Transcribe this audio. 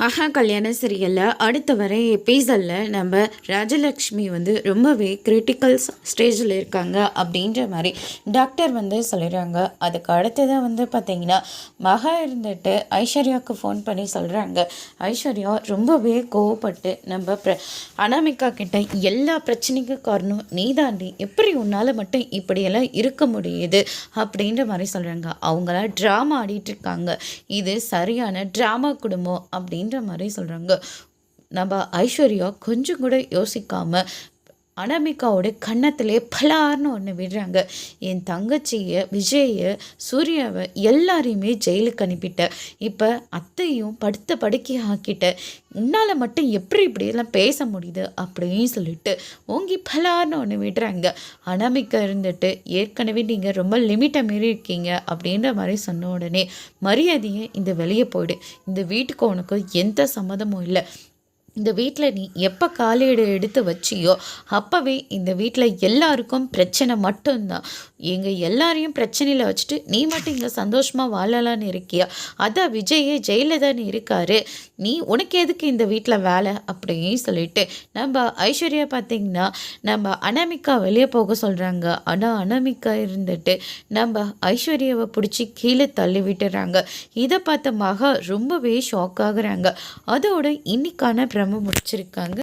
ஆஹா கல்யாண சீரியலில் அடுத்த வரை எபிசோடில் நம்ம ராஜலக்ஷ்மி வந்து ரொம்பவே கிரிட்டிக்கல் ஸ்டேஜில் இருக்காங்க அப்படின்ற மாதிரி டாக்டர் வந்து சொல்லிடுறாங்க அதுக்கு அடுத்ததாக வந்து பார்த்திங்கன்னா மகா இருந்துட்டு ஐஸ்வர்யாவுக்கு ஃபோன் பண்ணி சொல்கிறாங்க ஐஸ்வர்யா ரொம்பவே கோவப்பட்டு நம்ம ப்ர அனாமிகா கிட்ட எல்லா பிரச்சனைக்கும் காரணம் நீ தாண்டி எப்படி உன்னால் மட்டும் இப்படியெல்லாம் இருக்க முடியுது அப்படின்ற மாதிரி சொல்கிறாங்க அவங்களாம் ட்ராமா ஆடிட்டுருக்காங்க இது சரியான ட்ராமா குடும்பம் அப்படின்னு அப்படின்ற மாதிரி சொல்கிறாங்க நம்ம ஐஸ்வர்யா கொஞ்சம் கூட யோசிக்காமல் அனாமிகாவோட கன்னத்திலே பலார்னு ஒன்று விடுறாங்க. என் தங்கச்சியை விஜயை சூர்யாவை எல்லாரையுமே ஜெயிலுக்கு அனுப்பிட்டேன் இப்போ அத்தையும் படுத்த படுக்கை ஆக்கிட்ட. உன்னால் மட்டும் எப்படி இப்படியெல்லாம் பேச முடியுது அப்படின்னு சொல்லிட்டு ஓங்கி பலார்னு ஒன்று விடுறாங்க. அனாமிக்கா இருந்துட்டு ஏற்கனவே நீங்கள் ரொம்ப லிமிட்டை மீறி இருக்கீங்க அப்படின்ற மாதிரி சொன்ன உடனே மரியாதையை இந்த வெளியே போயிடு. இந்த வீட்டுக்கு உனக்கு எந்த சம்மதமும் இல்லை. இந்த வீட்டில் நீ எப்போ காலீடு எடுத்து வச்சியோ அப்போவே இந்த வீட்டில் எல்லாருக்கும் பிரச்சனை மட்டும்தான். எங்கள் எல்லாரையும் பிரச்சனையில் வச்சுட்டு நீ மட்டும் இங்கே சந்தோஷமாக வாழலான்னு இருக்கியா? அதான் விஜயே ஜெயிலில் தானே இருக்காரு. நீ உனக்கு எதுக்கு இந்த வீட்டில் வேலை அப்படின்னு சொல்லிட்டு நம்ம ஐஸ்வர்யா பார்த்திங்கன்னா நம்ம அனாமிகா வெளியே போக சொல்கிறாங்க ஆனால் அனாமிகா இருந்துட்டு நம்ம ஐஸ்வர்யாவை பிடிச்சி கீழே தள்ளி விட்டுறாங்க. இதை பார்த்த மகா ரொம்பவே ஷாக் ஆகுறாங்க. அதோட இன்னைக்கான பிரம முடிச்சிருக்காங்க